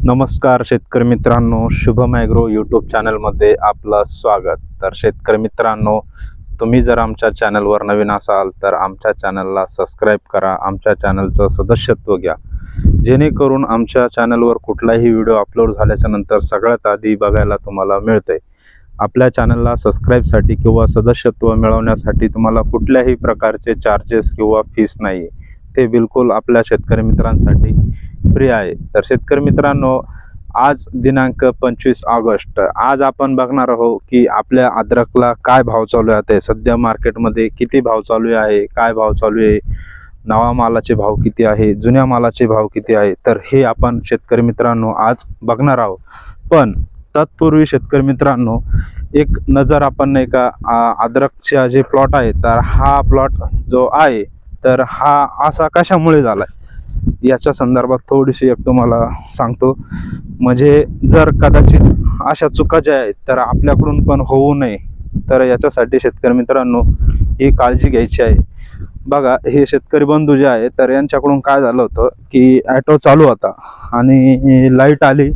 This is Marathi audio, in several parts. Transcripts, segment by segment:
नमस्कार शेतकरी मित्रांनो शुभम ॲग्रो यूट्यूब चॅनलमध्ये आपलं स्वागत. तर शेतकरी मित्रांनो तुम्ही जर आमच्या चॅनलवर नवीन असाल तर आमच्या चॅनलला सबस्क्राईब करा आमच्या चॅनलचं सदस्यत्व घ्या. जेणेकरून आमच्या चॅनलवर कुठलाही व्हिडिओ अपलोड झाल्याच्यानंतर सगळ्यात आधी बघायला तुम्हाला मिळते आपल्या चॅनलला सबस्क्राईबसाठी किंवा सदस्यत्व मिळवण्यासाठी तुम्हाला कुठल्याही प्रकारचे चार्जेस किंवा फीस नाही ते बिलकुल आपल्या शेतकरी मित्रांसाठी फ्री आहे. तर शेतकरी मित्रांनो आज दिनांक पंचवीस ऑगस्ट. आज आपण बघणार आहोत की आपल्या अद्रकला काय भाव चालू आहे. सध्या मार्केटमध्ये किती भाव चालू आहे काय भाव चालू आहे नवा मालाचे भाव किती आहे जुन्या मालाचे भाव किती आहे तर हे आपण शेतकरी मित्रांनो आज बघणार आहोत. पण तत्पूर्वी शेतकरी मित्रांनो एक नजर आपण नाही का अद्रकच्या जे प्लॉट आहे तर हा प्लॉट जो आहे तर हा असा कशामुळे झाला याच्या संदर्भात थोडीशी एक तुम्हाला सांगतो. म्हणजे जर कदाचित अशा चुका ज्या आहेत तर आपल्याकडून पण होऊ नये. तर याच्यासाठी शेतकरी मित्रांनो ही काळजी घ्यायची आहे. बघा हे शेतकरी बंधू जे आहे तर यांच्याकडून काय झालं होतं की ॲटो चालू होता आणि लाइट आली.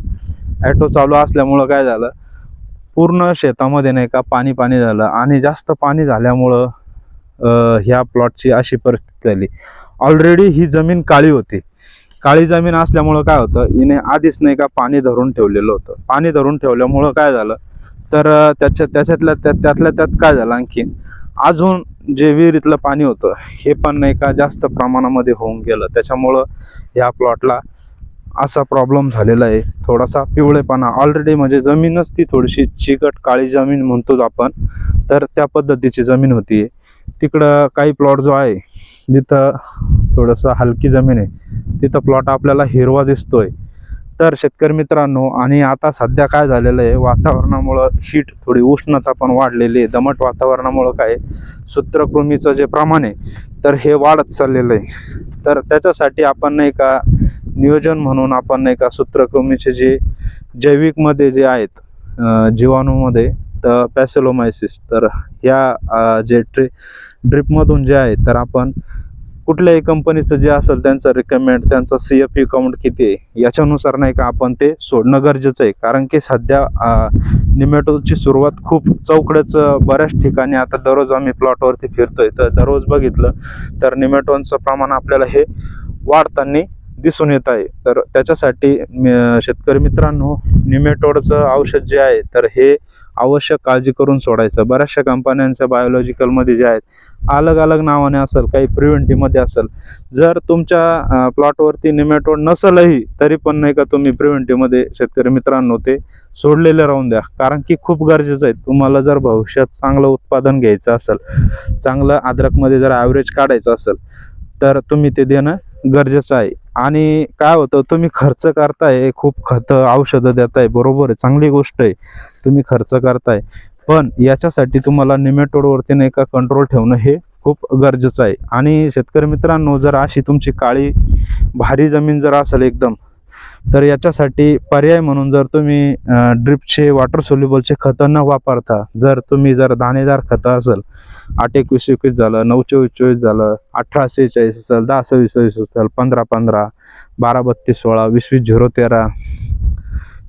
ॲटो चालू असल्यामुळं काय झालं? पूर्ण शेतामध्ये नाही का पाणी पाणी झालं आणि जास्त पाणी झाल्यामुळं ह्या प्लॉटची अशी परिस्थिती झाली. ऑलरेडी ही जमीन काळी होती. काळी जमीन असल्यामुळं काय होतं हिने आधीच नाही का पाणी धरून ठेवलेलं होतं. पाणी धरून ठेवल्यामुळं काय झालं तर त्याच्या त्याच्यातल्या त्या त्यातल्या त्यात काय झालं आणखीन अजून जे विहिरीतलं पाणी होतं हे पण नाही का जास्त प्रमाणामध्ये होऊन गेलं. त्याच्यामुळं ह्या प्लॉटला असा प्रॉब्लेम झालेला आहे. थोडासा पिवळेपणा. ऑलरेडी म्हणजे जमीनच ती थोडीशी चिकट काळी जमीन म्हणतोच आपण तर त्या पद्धतीची जमीन होती. तिकडं काही प्लॉट जो आहे जिथं थोडंसं हलकी जमीन आहे तिथं प्लॉट आपल्याला हिरवा दिसतोय. तर शेतकरी मित्रांनो आणि आता सध्या काय झालेलं आहे वातावरणामुळं हीट थोडी उष्णता पण वाढलेली आहे दमट वातावरणामुळं काय सूत्रकृमीचं जे प्रमाण आहे तर हे वाढत चाललेलं आहे. तर त्याच्यासाठी आपण नाही का नियोजन म्हणून आपण नाही का सूत्रकृमीचे जे जैविकमध्ये जे आहेत जीवाणूमध्ये तर पॅसेलोमायसिस. तर ह्या जे ट्रि ड्रिपमधून जे आहे तर आपण कुठल्याही कंपनीचं जे असेल त्यांचं रिकमेंड त्यांचा सी एफ ई काउंट किती आहे याच्यानुसार नाही का आपण ते सोडणं गरजेचं आहे. कारण की सध्या निमेटोची सुरुवात खूप चौकडंच बऱ्याच ठिकाणी आता दररोज आम्ही प्लॉटवरती फिरतोय. तर दररोज बघितलं तर निमेटोनचं प्रमाण आपल्याला हे वाढताना दिसून येत आहे. तर त्याच्यासाठी शेतकरी मित्रांनो निमेटोडचं औषध जे आहे तर हे आवश्यक काळजी करून सोडायचं. बऱ्याचशा कंपन्यांच्या बायोलॉजिकलमध्ये जे आहेत अलग अलग नावाने असेल काही प्रिव्हेंटिव्हमध्ये असेल. जर तुमच्या प्लॉटवरती निमेटोड नसलही तरी पण नाही का तुम्ही प्रिव्हेंटिव्हमध्ये शेतकरी मित्रांनो ते सोडलेले राहून द्या. कारण की खूप गरजेचं आहे. तुम्हाला जर भविष्यात चांगलं उत्पादन घ्यायचं असेल चांगलं अद्रकमध्ये जर ॲव्हरेज काढायचं असेल तर तुम्ही ते देणं गरजेचं आहे. आणि काय होतं तुम्ही खर्च करताय खूप खतं औषधं देताय बरोबर आहे चांगली गोष्ट आहे तुम्ही खर्च करताय. पण याच्यासाठी तुम्हाला निमेटोडवरती नाही का कंट्रोल ठेवणं हे खूप गरजेचं आहे. आणि शेतकरी मित्रांनो जर अशी तुमची काळी भारी जमीन जर असेल एकदम तर याच्यासाठी पर्याय म्हणून जर तुम्ही ड्रिपचे वॉटर सोल्युबलचे खतं न वापरता जर तुम्ही जर दाणेदार खतं असेल आठ एकवीस एकवीस झालं नऊ चोवीस चोवीस झालं अठरा सेहेचाळीस असेल दहा सव्वीस सव्वीस असेल पंधरा पंधरा बारा बत्तीस सोळा वीस वीस झिरो तेरा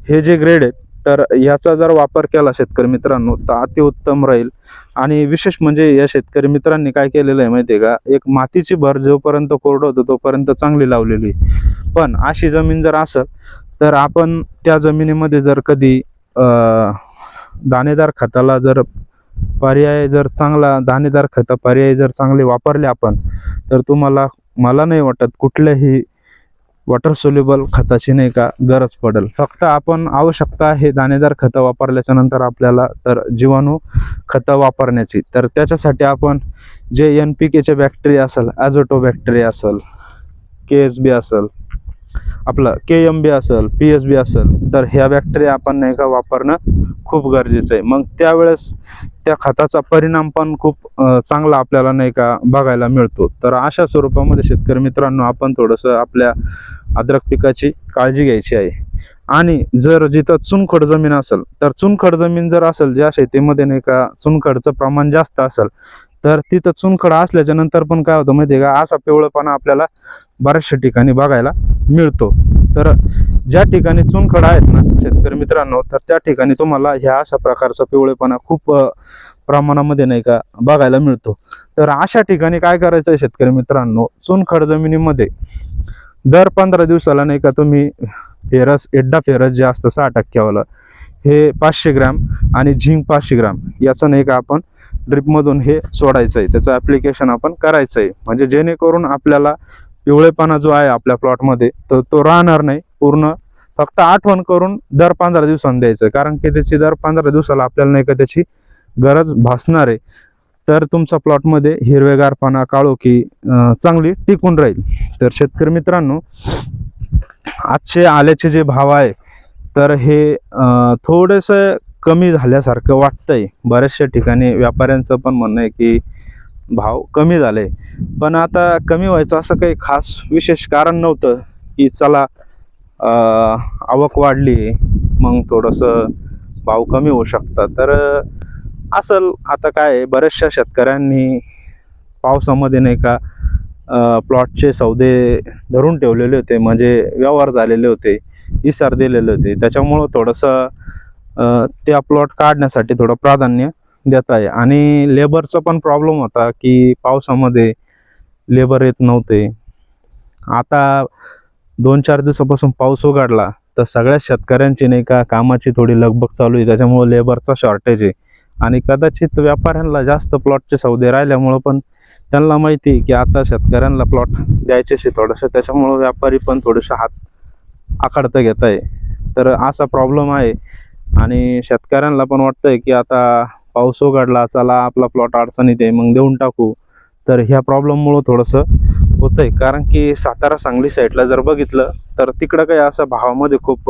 हे जे ग्रेड आहेत तर याचा जर वापर केला शेतकरी मित्रांनो तर अतिउत्तम राहील. आणि विशेष म्हणजे या शेतकरी मित्रांनी काय केलेलं आहे माहिती आहे का? एक मातीची भर जोपर्यंत कोरडं होतं तोपर्यंत चांगली लावलेली पण अशी जमीन जर असेल तर आपण त्या जमिनीमध्ये जर कधी दाणेदार खताला जर पर्याय जर चांगला दाणेदार खतं पर्याय जर चांगले वापरले आपण तर तुम्हाला मला नाही वाटत कुठल्याही वॉटर सोल्युबल खताची नाही का गरज पडेल. फक्त आपण आवश्यकता आहे दाणेदार खतं वापरल्याच्या नंतर आपल्याला तर जीवाणू खतं वापरण्याची. तर त्याच्यासाठी आपण जे एन पी केचे बॅक्टेरिया असेल ॲझोटो बॅक्टेरिया असेल के एस बी असेल आपलं के एम बी असेल पी एस बी असेल तर ह्या बॅक्टेरिया आपण नाही का वापरणं खूप गरजेचं आहे. मग त्यावेळेस त्या खताचा परिणाम पण खूप चांगला आपल्याला नाही का बघायला मिळतो. तर अशा स्वरूपामध्ये शेतकरी मित्रांनो आपण थोडंसं आपल्या अद्रक पिकाची काळजी घ्यायची आहे. आणि जर जिथं चुनखड जमीन असेल तर चुनखड जमीन जर असेल ज्या शेतीमध्ये नाही का चुनखडचं प्रमाण जास्त असेल तर तिथं चुनखड असल्याच्या नंतर पण काय होतं माहिती आहे का? असा पिवळपणा आपल्याला बऱ्याचशा ठिकाणी बघायला मिळतो. तर ज्या ठिकाणी चुनखडा आहेत ना शेतकरी मित्रांनो तर त्या ठिकाणी तुम्हाला ह्या अशा प्रकारचा पिवळेपणा खूप प्रमाणामध्ये नाही का बघायला मिळतो. तर अशा ठिकाणी काय करायचं आहे शेतकरी मित्रांनो? चुनखड जमिनीमध्ये दर पंधरा दिवसाला नाही का तुम्ही फेरस एड्डा फेरस जे असतं सहा टक्क्यावाला हे पाचशे ग्रॅम आणि झिंक पाचशे ग्रॅम याचं नाही का आपण ड्रिपमधून हे सोडायचं आहे त्याचं ॲप्लिकेशन आपण करायचं आहे म्हणजे जेणेकरून आपल्याला पिवळेपणा जो आहे आपल्या प्लॉटमध्ये तर तो राहणार नाही. पूर्ण फक्त आठवण करून दर पंधरा दिवसांनी द्यायचं. कारण की त्याची दर पंधरा दिवसाला आपल्याला नाही का त्याची गरज भासणार आहे. तर तुमचा प्लॉटमध्ये हिरवेगारपणा काळोखी की चांगली टिकून राहील. तर शेतकरी मित्रांनो आजचे आल्याचे जे भाव आहे तर हे थोडेसे कमी झाल्यासारखं वाटतंय. बऱ्याचशा ठिकाणी व्यापाऱ्यांचं पण म्हणणं आहे की भाव कमी झाले पण आता कमी व्हायचं असं काही खास विशेष कारण नव्हतं की चला आवक वाढली मग थोडंसं भाव कमी होऊ शकतात. तर असल आता काय आहे, बऱ्याचशा शेतकऱ्यांनी पावसामध्ये नाही का प्लॉटचे सौदे धरून ठेवलेले होते म्हणजे व्यवहार झालेले होते इसार दिलेले होते. त्याच्यामुळं थोडंसं त्या प्लॉट काढण्यासाठी थोडं प्राधान्य देत आहे. आणि लेबरचा पण प्रॉब्लेम होता की पावसामध्ये लेबर येत नव्हते. आता दोन चार दिवसापासून पाऊस उघडला तर सगळ्या शेतकऱ्यांची नाही का कामाची थोडी लगबग चालू आहे. त्याच्यामुळं लेबरचा शॉर्टेज आहे. आणि कदाचित व्यापाऱ्यांना जास्त प्लॉटचे सौदे राहिल्यामुळं पण त्यांना माहिती आहे की आता शेतकऱ्यांना प्लॉट द्यायचेच आहे थोडंसं. त्याच्यामुळं व्यापारी पण थोडेसे हात आखडतं घेत आहे. तर असा प्रॉब्लेम आहे. आणि शेतकऱ्यांना पण वाटतंय की आता पाऊस उघडला चला आपला प्लॉट अडचणीत आहे मग देऊन टाकू. तर ह्या प्रॉब्लेममुळं थोडंसं होतं आहे कारण की सातारा सांगली साईडला जर बघितलं तर तिकडं काही असं भावामध्ये खूप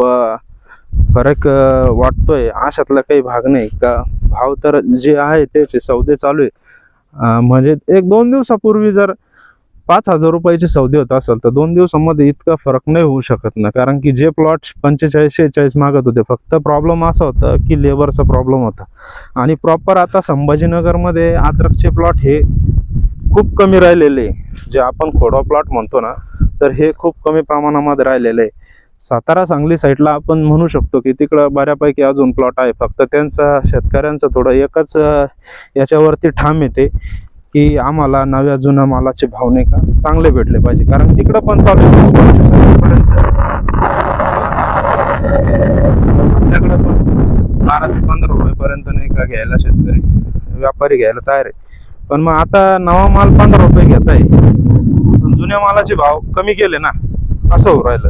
फरक वाटतोय. अशातला काही भाग नाही. का भाव तर जे आहे त्याचे सौदे चालू आहे. म्हणजे एक दोन दिवसापूर्वी जर पाच हजार रुपयाचे सौदे होत असेल तर दोन दिवसामध्ये इतका फरक नाही होऊ शकत ना. कारण की जे प्लॉट पंचेचाळीस शेहेचाळीस मागत होते फक्त प्रॉब्लेम असा होता की लेबरचा प्रॉब्लेम होता. आणि प्रॉपर आता संभाजीनगरमध्ये अद्रकचे प्लॉट हे खूप कमी राहिलेले आहे. जे आपण खोडा प्लॉट म्हणतो ना तर हे खूप कमी प्रमाणामध्ये राहिलेले आहे. सातारा सांगली साईडला आपण म्हणू शकतो की तिकडं बऱ्यापैकी अजून प्लॉट आहे. फक्त त्यांचा शेतकऱ्यांचं थोडं एकच याच्यावरती ठाम येते की आम्हाला नव्या जुन्या मालाचे भाव नाही का? चांगले भेटले पाहिजे. कारण तिकडं पण चालू आहे. आपल्याकडं पण बारा ते पंधरा रुपयेपर्यंत नाही का घ्यायला शेतकरी? व्यापारी घ्यायला तयार आहे. पण मग आता नवा माल पंधरा रुपये घेत आहे. पण जुन्या मालाचे भाव कमी केले ना असं होऊ राहिलं.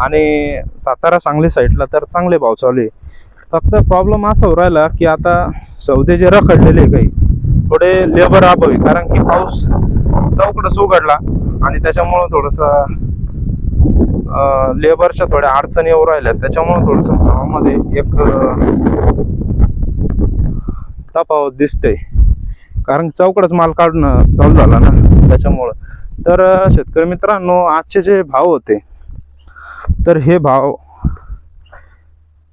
आणि सातारा सांगली साईडला तर चांगले भाव चालू आहे. फक्त प्रॉब्लेम असा होऊ राहिला की आता सौदे जे रखडलेले काही थोडे लेबर अभावी कारण की पाऊस चौकडच उघडला आणि त्याच्यामुळं थोडंसं लेबरच्या थोड्या अडचणी येऊ राहिल्या त्याच्यामुळं थोडंसं भावामध्ये एक तफावत दिसते कारण चौकडच माल काढणं चालू झाला ना त्याच्यामुळं. तर शेतकरी मित्रांनो आजचे जे भाव होते तर हे भाव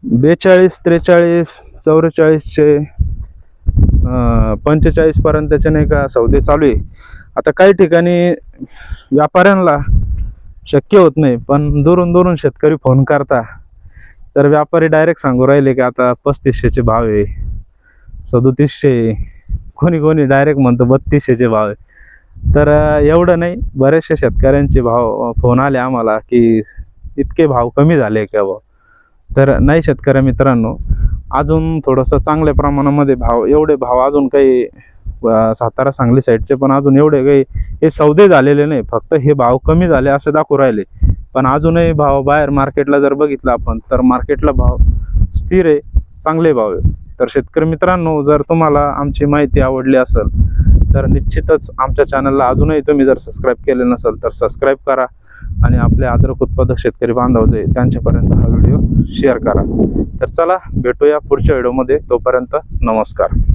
बेचाळीस त्रेचाळीस चौवेचाळीसचे पंचेचाळीसपर्यंतचे नाही का सौदे चालू आहे. आता काही ठिकाणी व्यापाऱ्यांना शक्य होत नाही पण दुरून दुरून शेतकरी फोन करता. तर व्यापारी डायरेक्ट सांगू राहिले की आता पस्तीसशेचे भाव आहे सदोतीसशे कोणी कोणी डायरेक्ट म्हणतो बत्तीसशेचे भाव आहे. तर एवढं नाही बरेचसे शेतकऱ्यांचे भाव फोन आले आम्हाला की इतके भाव कमी झाले का भाऊ तर नाही शेतकऱ्या मित्रांनो अजून थोडंसं चांगल्या प्रमाणामध्ये भाव एवढे भाव अजून काही सातारा सांगली साईडचे पण अजून एवढे काही हे सौदे झालेले नाही. फक्त हे भाव कमी झाले असे दाखवू राहिले. पण अजूनही भाव बाहेर मार्केटला जर बघितला आपण तर मार्केटला भाव स्थिर आहे चांगले भाव आहे. तर शेतकरी मित्रांनो जर तुम्हाला आमची माहिती आवडली असेल तर निश्चितच आमच्या चॅनलला अजूनही तुम्ही जर सबस्क्राईब केले नसेल तर सबस्क्राईब करा. आणि आपले अद्रक उत्पादक शेतकरी बांधव जे त्यांच्यापर्यंत हा व्हिडिओ शेअर करा. तर चला भेटूया पुढच्या व्हिडिओमध्ये. तोपर्यंत नमस्कार.